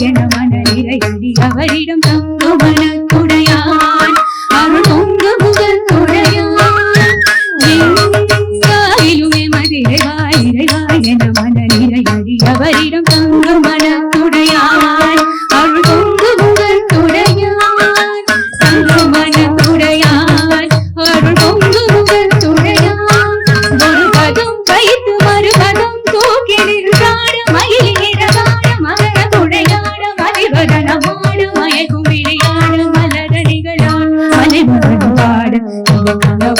ജനമ Mm -hmm.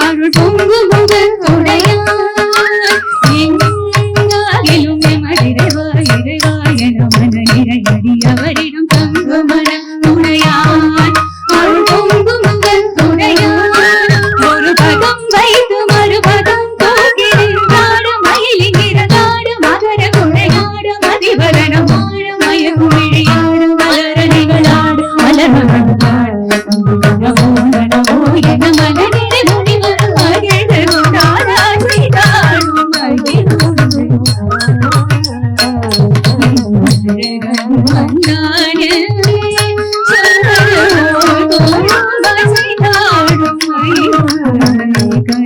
அருள் பொங்கு முக உடைய అనేక